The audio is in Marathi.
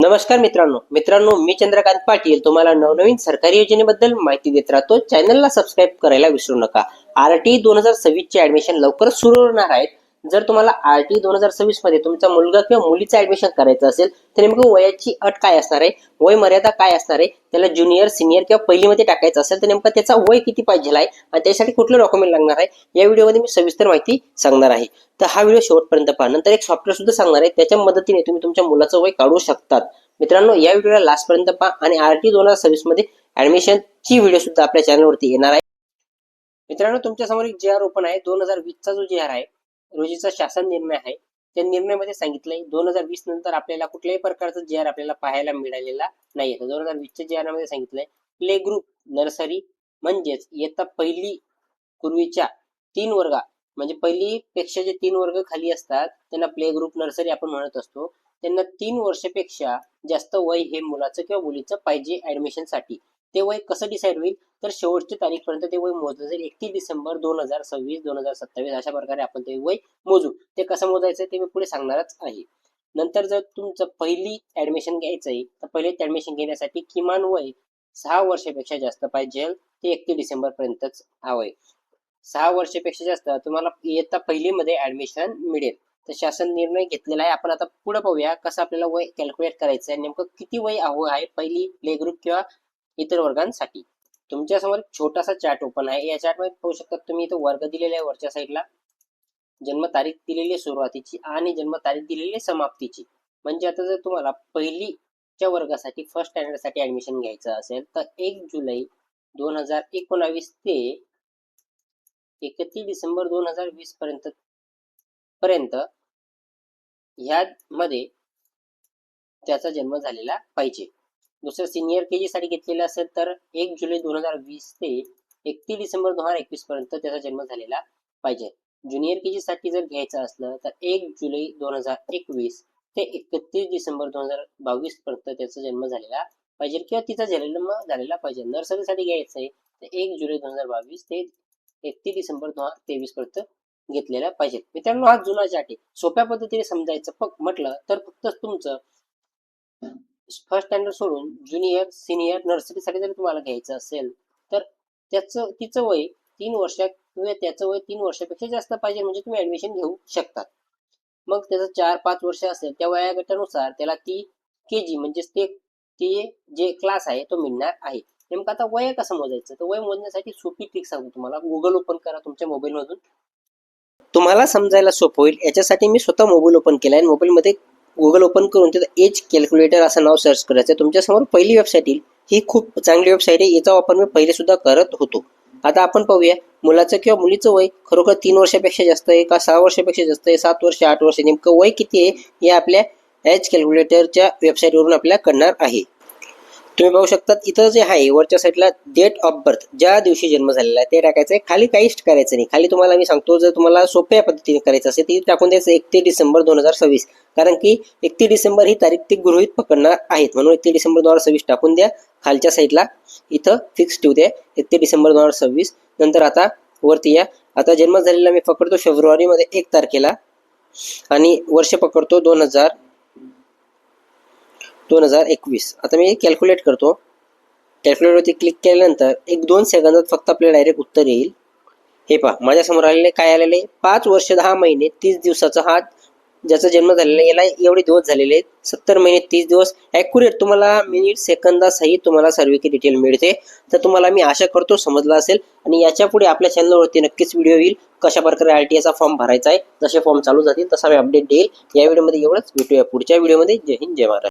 नमस्कार मित्रांनो. मित्रांनो मी चंद्रकांत पाटील. तुम्हाला नवनवीन सरकारी योजनेबद्दल माहिती देत राहतो. चॅनलला सबस्क्राईब करायला विसरू नका. आर टी दोन हजार सव्वीस ऍडमिशन लवकरच सुरू होणार आहेत जर तुम्हाला आर टी दोन हजार सव्वीसमध्ये तुमचा मुलगा किंवा मुलीचं ऍडमिशन करायचं असेल तर नेमकं वयाची अट काय असणार आहे? वय मर्यादा काय असणार आहे? त्याला ज्युनियर सिनियर किंवा पहिलीमध्ये टाकायचं असेल तर नेमकं त्याचा वय किती पाहिजे आहे आणि त्यासाठी कुठलं डॉक्युमेंट लागणार आहे? या व्हिडिओमध्ये मी सविस्तर माहिती सांगणार आहे. तर हा व्हिडिओ शेवटपर्यंत पहा. नंतर एक सॉफ्टवेअर सुद्धा सांगणार आहे. त्याच्या मदतीने तुम्ही तुमच्या मुलाचं वय काढू शकतात. मित्रांनो या व्हिडिओला लास्ट पर्यंत पहा आणि आर टी दोन हजार सव्वीसमध्ये ऍडमिशनची व्हिडिओ सुद्धा आपल्या चॅनलवरती येणार आहे. मित्रांनो तुमच्यासमोर एक जे आर ओपन आहे. दोन हजार वीसचा जो जे आर आहे रोजीचा शासन निर्णय आहे. त्या निर्णयामध्ये सांगितलंय दोन हजार वीस नंतर आपल्याला कुठल्याही प्रकारचा जे आर आपल्याला पाहायला मिळालेला नाही तर दोन हजार वीसच्या जे आरमध्ये सांगितलंय प्ले ग्रुप नर्सरी म्हणजेच इयत्ता पहिली पूर्वीच्या तीन वर्गा म्हणजे पहिली पेक्षा जे तीन वर्ग खाली असतात त्यांना प्ले ग्रुप नर्सरी आपण म्हणत असतो. त्यांना तीन वर्षापेक्षा जास्त वय हे मुलाचं किंवा मुलीचं पाहिजे ऍडमिशनसाठी ते वय कसं डिसाईड होईल? तर शेवटच्या तारीखपर्यंत ते वय मोजलं जाईल. एकतीस डिसेंबर दोन हजार सव्वीस दोन हजार सत्तावीस अशा प्रकारे आपण ते वय मोजू. ते कसं मोजायचं ते मी पुढे सांगणारच आहे. नंतर जर तुमचं पहिली ऍडमिशन घ्यायचं आहे तर पहिले ऍडमिशन घेण्यासाठी किमान वय सहा वर्षापेक्षा जास्त पाहिजे. ते एकतीस डिसेंबर पर्यंतच हवंय. सहा वर्षापेक्षा जास्त तुम्हाला इयत्ता पहिलीमध्ये ऍडमिशन मिळेल. तर शासन निर्णय घेतलेला आहे. आपण आता पुढे पाहूया कसं आपल्याला वय कॅल्क्युलेट करायचं आहे. नेमकं किती वय हवं आहे? पहिली प्ले ग्रुप किंवा इतर वर्गांसाठी. तुमच्यासमोर छोटासा चार्ट ओपन आहे. या चार्टमध्ये पाहू शकता तुम्ही इथं वर्ग दिलेला आहे वरच्या साईडला जन्मतारीख दिलेली आहे सुरुवातीची आणि जन्मतारीख दिलेली आहे समाप्तीची. म्हणजे आता जर तुम्हाला पहिलीच्या वर्गासाठी फर्स्ट स्टँडर्डसाठी ऍडमिशन घ्यायचं असेल तर एक जुलै दोन हजार एकोणावीस ते एकतीस डिसेंबर दोन हजार वीस पर्यंत पर्यंत ह्यामध्ये त्याचा जन्म झालेला पाहिजे. दुसरं सिनियर के जी साठी घेतलेलं असेल तर एक जुलै दोन हजार वीस ते एकतीस डिसेंबर दोन हजार एकवीस पर्यंत त्याचा जन्म झालेला पाहिजे. ज्युनियर के जी साठी जर घ्यायचं असलं तर एक जुलै दोन हजार एकवीस ते एकतीस डिसेंबर दोन हजार बावीस पर्यंत त्याचा जन्म झालेला पाहिजे किंवा तिचा जन्म झालेला पाहिजे. नर्सरीसाठी घ्यायचं आहे तर एक जुलै दोन हजार बावीस ते एकतीस डिसेंबर दोन हजार तेवीस पर्यंत घेतलेला पाहिजे. मित्रांनो हा जुना चार्ट आहे. सोप्या पद्धतीने समजायचं फक्त म्हटलं तर फक्त तुमचं फर्स्ट स्टँडर्ड सोडून ज्युनियर सिनियर नर्सरीसाठी जर तुम्हाला घ्यायचं असेल तर त्याचं तिचं वय तीन वर्ष किंवा त्याचं वय तीन वर्षापेक्षा जास्त पाहिजे म्हणजे तुम्ही ऍडमिशन घेऊ शकतात मग त्याचं चार पाच वर्ष असेल त्या वया गटानुसार त्याला ती के जी म्हणजेच ते ते जे क्लास आहे तो मिळणार आहे. नेमकं आता वय कसं मोजायचं? तर वय मोजण्यासाठी सोपी ट्रिक सांगतो तुम्हाला. गुगल ओपन करा तुमच्या मोबाईल मधून. तुम्हाला समजायला सोपं होईल. याच्यासाठी मी स्वतः मोबाईल ओपन केला आहे मोबाईलमध्ये गुगल ओपन करून त्याचं एज कॅल्क्युलेटर असं नाव सर्च करायचं तुमच्यासमोर पहिली वेबसाईट येईल. ही खूप चांगली वेबसाईट आहे. याचा वापर मी पहिले सुद्धा करत होतो. आता आपण पाहूया मुलाचं किंवा मुलीचं वय खरोखर तीन वर्षापेक्षा जास्त आहे का सहा वर्षापेक्षा जास्त आहे? सात वर्ष आठ वर्ष? नेमकं वय किती आहे? हे आपल्या एज कॅल्क्युलेटरच्या वेबसाईटवरून आपल्याला कळणार आहे. तुम्ही पाहू शकता इथं जे आहे वरच्या साईडला डेट ऑफ बर्थ ज्या दिवशी जन्म झालेला आहे ते टाकायचं आहे. खाली काहीच करायचं नाही. खाली तुम्हाला मी सांगतो जर तुम्हाला सोप्या पद्धतीने करायचं असेल ती टाकून द्यायचं एकतीस डिसेंबर दोन हजार सव्वीस. कारण की एकतीस डिसेंबर ही तारीख ते गृहित पकडणार आहेत. म्हणून एकतीस डिसेंबर दोन हजार सव्वीस टाकून द्या. खालच्या साईडला इथं फिक्स ठेवू द्या. एकतीस डिसेंबर दोन हजार सव्वीस. नंतर आता वरती या. आता जन्म झालेला मी पकडतो फेब्रुवारीमध्ये एक तारखेला. आणि वर्ष पकडतो दोन हजार दोन हजार एकवीस. आता मी कॅल्क्युलेट करतो. कॅल्क्युलेटरवरती क्लिक केल्यानंतर एक दोन सेकंदात फक्त आपल्याला डायरेक्ट उत्तर येईल. हे पहा माझ्यासमोर आलेले काय आलेले? पाच वर्ष दहा महिने तीस दिवसाचा हा ज्याचा जन्म झालेला आहे, याला एवढे दिवस झालेले आहेत. सत्तर महिने तीस दिवस. ॲक्युरेट तुम्हाला मिनिट सेकंदासही तुम्हाला सर्वेची डिटेल मिळते. तर तुम्हाला मी आशा करतो समजला असेल. आणि याच्यापुढे आपल्या चॅनलवरती नक्कीच व्हिडिओ येईल. कशा प्रकारे आर टी एचा फॉर्म भरायचा आहे जसे फॉर्म चालू जातील तसा मी अपडेट देईल. या व्हिडिओमध्ये एवढंच. भेटूया पुढच्या व्हिडिओमध्ये जय हिंद जय महाराष्ट्र.